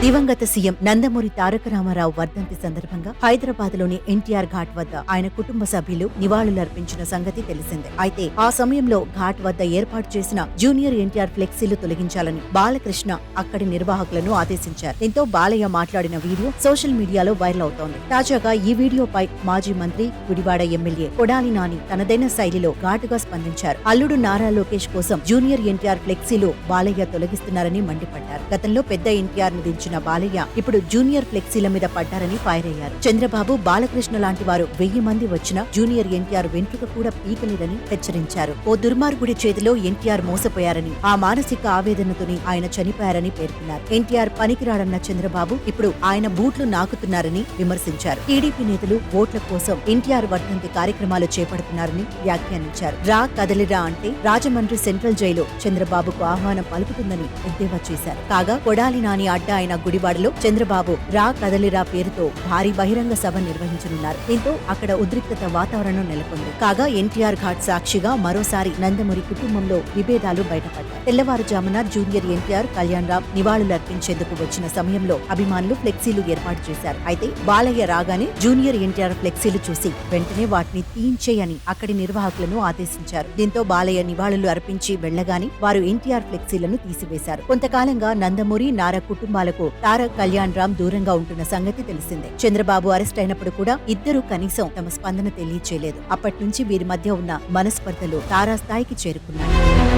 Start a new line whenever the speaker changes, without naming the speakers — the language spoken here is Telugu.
దివంగత సీఎం నందమూరి తారక రామారావు వర్ధంతి సందర్భంగా హైదరాబాద్లోని ఎన్టీఆర్ ఘాట్ వద్ద ఆయన కుటుంబ సభ్యులు నివాళులర్పించిన సంగతి తెలిసిందే. అయితే ఆ సమయంలో ఘాట్ వద్ద ఏర్పాటు చేసిన జూనియర్ ఎన్టీఆర్ ఫ్లెక్సీలు తొలగించాలని బాలకృష్ణ అక్కడి నిర్వాహకులను ఆదేశించారు. దీంతో బాలయ్య మాట్లాడిన వీడియో సోషల్ మీడియాలో వైరల్ అవుతోంది. తాజాగా ఈ వీడియోపై మాజీ మంత్రి గుడివాడ ఎమ్మెల్యే కొడాలి నాని తనదైన శైలిలో ఘాటుగా స్పందించారు. అల్లుడు నారా లోకేష్ కోసం జూనియర్ ఎన్టీఆర్ ఫ్లెక్సీలు బాలయ్య తొలగిస్తున్నారని మండిపడ్డారు. గతంలో పెద్ద ఎన్టీఆర్ను దించిన బాలయ్య ఇప్పుడు జూనియర్ ఫ్లెక్సీల మీద పడ్డారని ఫైర్ అయ్యారు చంద్రబాబు బాలకృష్ణ లాంటి వారు వెయ్యి మంది వచ్చినా జూనియర్ ఎన్టీఆర్ వెంట్రుక కూడా పీకలేదని హెచ్చరించారు. ఓ దుర్మార్గుడి చేతిలో ఎన్టీఆర్ మోసపోయారని ఆ మానసిక ఆవేదనతోని ఆయన చనిపోయారని పేర్కొన్నారు. ఎన్టీఆర్ పనికిరాడన్న చంద్రబాబు ఇప్పుడు ఆయన బూట్లు నాకుతున్నారని విమర్శించారు. టీడీపీ నేతలు ఓట్ల కోసం ఎన్టీఆర్ వర్ధంతి కార్యక్రమాలు చేపడుతున్నారని వ్యాఖ్యానించారు. రా కదలిరా అంటే రాజమండ్రి సెంట్రల్ జైలు చంద్రబాబుకు ఆహ్వానం పలుకుతుందని ఎద్దేవా చేశారు. కాగా కొడాలి నాని అడ్డ అయిన గుడివాడలో చంద్రబాబు రా కదలిరా పేరుతో భారీ బహిరంగ సభ నిర్వహించనున్నారు. దీంతో అక్కడ ఉద్రిక్తత వాతావరణం నెలకొంది. కాగా ఎన్టీఆర్ ఘాట్ సాక్షిగా మరోసారి నందమూరి కుటుంబంలో విభేదాలు బయటపడ్డాయి. తెల్లవారుజామున జూనియర్ ఎన్టీఆర్ కళ్యాణ్ రామ్ నివాళులర్పించేందుకు వచ్చిన సమయంలో అభిమానులు ఫ్లెక్సీలు ఏర్పాటు చేశారు. అయితే బాలయ్య రాగానే జూనియర్ ఎన్టీఆర్ ఫ్లెక్సీలు చూసి వెంటనే వాటిని తీయించేయని అక్కడి నిర్వాహకులను ఆదేశించారు. దీంతో బాలయ్య నివాళులు అర్పించి వెళ్ళగానే వారు ఎన్టీఆర్ ఫ్లెక్సీలను తీసివేశారు. కొంతకాలంగా నందమూరి నారా కుటుంబాలకు తారక్ కళ్యాణ్ రామ్ దూరంగా ఉంటున్న సంగతి తెలిసిందే. చంద్రబాబు అరెస్ట్ అయినప్పుడు కూడా ఇద్దరు కనీసం తమ స్పందన తెలియచేయలేదు. అప్పటి నుంచి వీరి మధ్య ఉన్న మనస్పర్ధలు తారా స్థాయికి చేరుకున్నాయి.